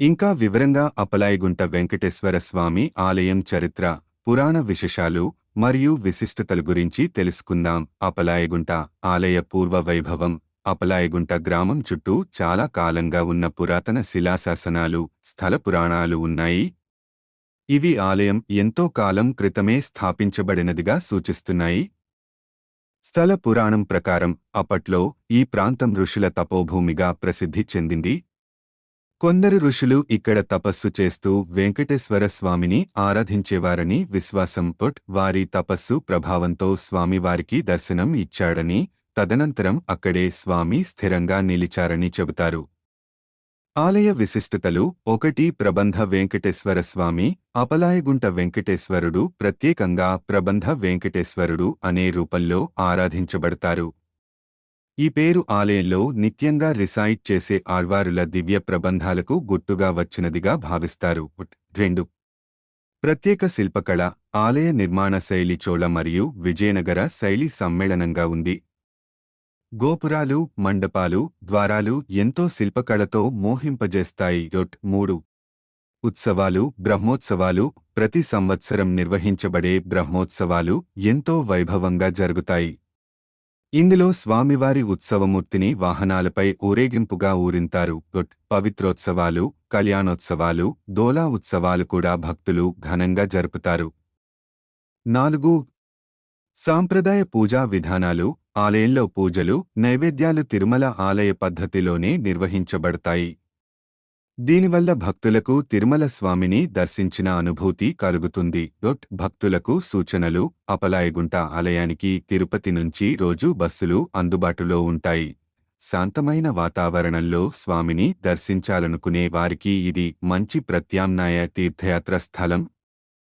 ఇంకా వివరంగా అపలాయగుంట వెంకటేశ్వర స్వామి ఆలయం చరిత్ర పురాణ విశేషాలు మరియు విశిష్టతల గురించి తెలుసుకుందాం. అపలాయగుంట ఆలయ పూర్వ వైభవం అపలాయగుంట గ్రామం చుట్టూ చాలా కాలంగా ఉన్న పురాతన శిలాశాసనాలు స్థల పురాణాలు ఉన్నాయి. ఇవి ఆలయం ఎంతో కాలం క్రితమే స్థాపించబడినదిగా సూచిస్తున్నాయి. స్థల పురాణం ప్రకారం అప్పట్లో ఈ ప్రాంతం ఋషుల తపోభూమిగా ప్రసిద్ధి చెందింది. కొందరు ఋషులు ఇక్కడ తపస్సు చేస్తూ వెంకటేశ్వర స్వామిని ఆరాధించేవారని విశ్వాసం పుట్ వారి తపస్సు ప్రభావంతో స్వామివారికి దర్శనం ఇచ్చాడని తదనంతరం అక్కడే స్వామి స్థిరంగా నిలిచారని చెబుతారు. ఆలయ విశిష్టతలు ఒకటి ప్రబంధ వెంకటేశ్వర స్వామి అపలాయగుంట వెంకటేశ్వరుడు ప్రత్యేకంగా ప్రబంధ వెంకటేశ్వరుడు అనే రూపంలో ఆరాధించబడతారు. ఈ పేరు ఆలయంలో నిత్యంగా రిసైట్ చేసే ఆళ్వారుల దివ్య ప్రబంధాలకు గుర్తుగా వచ్చినదిగా భావిస్తారు. రెండు. ప్రత్యేక శిల్పకళ ఆలయ నిర్మాణ శైలి చోళ మరియు విజయనగర శైలి సమ్మేళనంగా ఉంది. గోపురాలు మండపాలు ద్వారాలు ఎంతో శిల్పకళతో మోహింపజేస్తాయి. డొట్ మూడు. ఉత్సవాలు బ్రహ్మోత్సవాలు ప్రతి సంవత్సరం నిర్వహించబడే బ్రహ్మోత్సవాలు ఎంతో వైభవంగా జరుగుతాయి. ఇందులో స్వామివారి ఉత్సవమూర్తిని వాహనాలపై ఊరేగింపుగా ఊరింతారు. గుట్ పవిత్రోత్సవాలు కళ్యాణోత్సవాలు దోలా ఉత్సవాలు కూడా భక్తులు ఘనంగా జరుపుతారు. నాలుగు సాంప్రదాయ పూజా విధానాలు ఆలయంలో పూజలు నైవేద్యాలు తిరుమల ఆలయ పద్ధతిలోనే నిర్వహించబడతాయి. దీనివల్ల భక్తులకు తిరుమల స్వామిని దర్శించిన అనుభూతి కలుగుతుంది. డొట్ భక్తులకు సూచనలు అపలాయగుంట ఆలయానికి తిరుపతి నుంచి రోజు బస్సులు అందుబాటులో ఉంటాయి. శాంతమైన వాతావరణంలో స్వామిని దర్శించాలనుకునే వారికి ఇది మంచి ప్రత్యామ్నాయ తీర్థయాత్ర స్థలం.